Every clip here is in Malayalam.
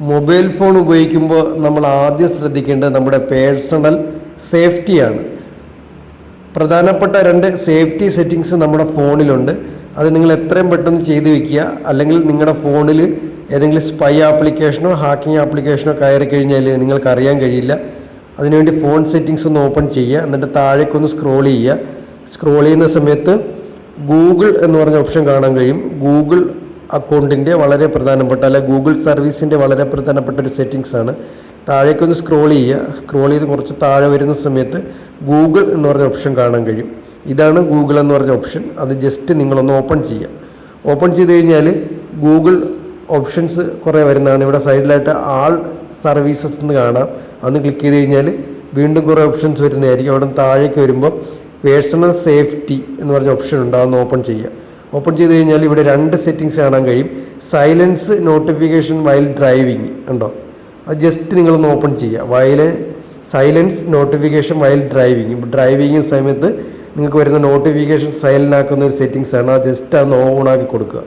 മൊബൈൽ ഫോൺ ഉപയോഗിക്കുമ്പോൾ നമ്മൾ ആദ്യം ശ്രദ്ധിക്കേണ്ടത് നമ്മുടെ പേഴ്സണൽ സേഫ്റ്റിയാണ്. പ്രധാനപ്പെട്ട രണ്ട് സേഫ്റ്റി സെറ്റിങ്സ് നമ്മുടെ ഫോണിലുണ്ട്. അത് നിങ്ങൾ എത്രയും പെട്ടെന്ന് ചെയ്ത് വെക്കുക. അല്ലെങ്കിൽ നിങ്ങളുടെ ഫോണിൽ ഏതെങ്കിലും സ്പൈ ആപ്ലിക്കേഷനോ ഹാക്കിംഗ് ആപ്ലിക്കേഷനോ കയറി കഴിഞ്ഞാൽ നിങ്ങൾക്ക് അറിയാൻ കഴിയില്ല. അതിനുവേണ്ടി ഫോൺ സെറ്റിങ്സ് ഒന്ന് ഓപ്പൺ ചെയ്യുക. എന്നിട്ട് താഴേക്കൊന്ന് സ്ക്രോൾ ചെയ്യുക. സ്ക്രോൾ ചെയ്യുന്ന സമയത്ത് ഗൂഗിൾ എന്ന് പറഞ്ഞ ഓപ്ഷൻ കാണാൻ കഴിയും. ഗൂഗിൾ അക്കൗണ്ടിന്റെ വളരെ പ്രധാനപ്പെട്ട അല്ലെ ഗൂഗിൾ സർവീസിന്റെ വളരെ പ്രധാനപ്പെട്ട ഒരു സെറ്റിങ്സ് ആണ്. താഴേക്കൊന്ന് സ്ക്രോൾ ചെയ്യുക. സ്ക്രോൾ ചെയ്ത് കുറച്ച് താഴെ വരുന്ന സമയത്ത് ഗൂഗിൾ എന്ന് പറഞ്ഞ ഓപ്ഷൻ കാണാൻ കഴിയും. ഇതാണ് ഗൂഗിൾ എന്ന് പറഞ്ഞ ഓപ്ഷൻ അത് ജസ്റ്റ് നിങ്ങളൊന്ന് ഓപ്പൺ ചെയ്യുക. ഓപ്പൺ ചെയ്ത് കഴിഞ്ഞാൽ ഗൂഗിൾ ഓപ്ഷൻസ് കുറേ വരുന്നതാണ്. ഇവിടെ സൈഡിലായിട്ട് ആൾ സർവീസസ് എന്ന് കാണാം. അന്ന് ക്ലിക്ക് ചെയ്ത് കഴിഞ്ഞാൽ വീണ്ടും കുറേ ഓപ്ഷൻസ് വരുന്നതായിരിക്കും. അവിടെ താഴേക്ക് വരുമ്പോൾ പേഴ്സണൽ സേഫ്റ്റി എന്ന് പറഞ്ഞ ഓപ്ഷൻ ഉണ്ട്. അതൊന്ന് ഓപ്പൺ ചെയ്യുക. ഓപ്പൺ ചെയ്ത് കഴിഞ്ഞാൽ ഇവിടെ രണ്ട് സെറ്റിങ്സ് കാണാൻ കഴിയും. സൈലൻസ് നോട്ടിഫിക്കേഷൻ വൈൽ ഡ്രൈവിംഗ് ഉണ്ടോ? അത് ജസ്റ്റ് നിങ്ങളൊന്ന് ഓപ്പൺ ചെയ്യുക. While silence notification while driving driving സമയത്ത് നിങ്ങൾക്ക് വരുന്ന നോട്ടിഫിക്കേഷൻ സൈലന്റ് ആക്കുന്ന ഒരു സെറ്റിങ്സ് ആണ്. അത് ജസ്റ്റ് അത് ഓൺ ആക്കി കൊടുക്കുക.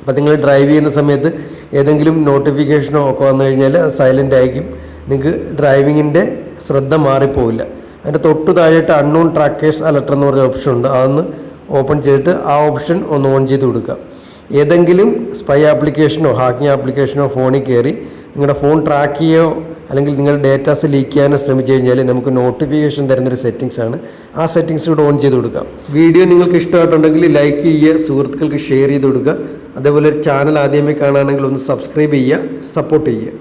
അപ്പോൾ നിങ്ങൾ ഡ്രൈവ് ചെയ്യുന്ന സമയത്ത് ഏതെങ്കിലും നോട്ടിഫിക്കേഷനോ ഒക്കെ വന്നു കഴിഞ്ഞാൽ സൈലന്റ് ആയിരിക്കും. നിങ്ങൾക്ക് ഡ്രൈവിങ്ങിന്റെ ശ്രദ്ധ മാറിപ്പോവില്ല. അതിന്റെ തൊട്ടു താഴെയായിട്ട് അൺനോൺ ട്രാക്കേഴ്സ് അലർട്ട് എന്ന് പറഞ്ഞ ഓപ്ഷൻ ഉണ്ട്. അതൊന്ന് ഓപ്പൺ ചെയ്തിട്ട് ആ ഓപ്ഷൻ ഒന്ന് ഓൺ ചെയ്ത് കൊടുക്കുക. ഏതെങ്കിലും സ്പൈ ആപ്ലിക്കേഷനോ ഹാക്കിംഗ് ആപ്ലിക്കേഷനോ ഫോണിൽ കയറി നിങ്ങളുടെ ഫോൺ ട്രാക്ക് ചെയ്യുകയോ അല്ലെങ്കിൽ നിങ്ങളുടെ ഡേറ്റാസ് ലീക്ക് ചെയ്യാനോ ശ്രമിച്ചു കഴിഞ്ഞാൽ നമുക്ക് നോട്ടിഫിക്കേഷൻ തരുന്നൊരു സെറ്റിങ്സ് ആണ്. ആ സെറ്റിങ്സ് കൂടെ ഓൺ ചെയ്ത് കൊടുക്കുക. വീഡിയോ നിങ്ങൾക്ക് ഇഷ്ടമായിട്ടുണ്ടെങ്കിൽ ലൈക്ക് ചെയ്യുക സുഹൃത്തുക്കൾക്ക് ഷെയർ ചെയ്ത് കൊടുക്കുക. അതേപോലെ ചാനൽ ആദ്യമേ കാണുകയാണെങ്കിൽ ഒന്ന് സബ്സ്ക്രൈബ് ചെയ്യുക സപ്പോർട്ട് ചെയ്യുക.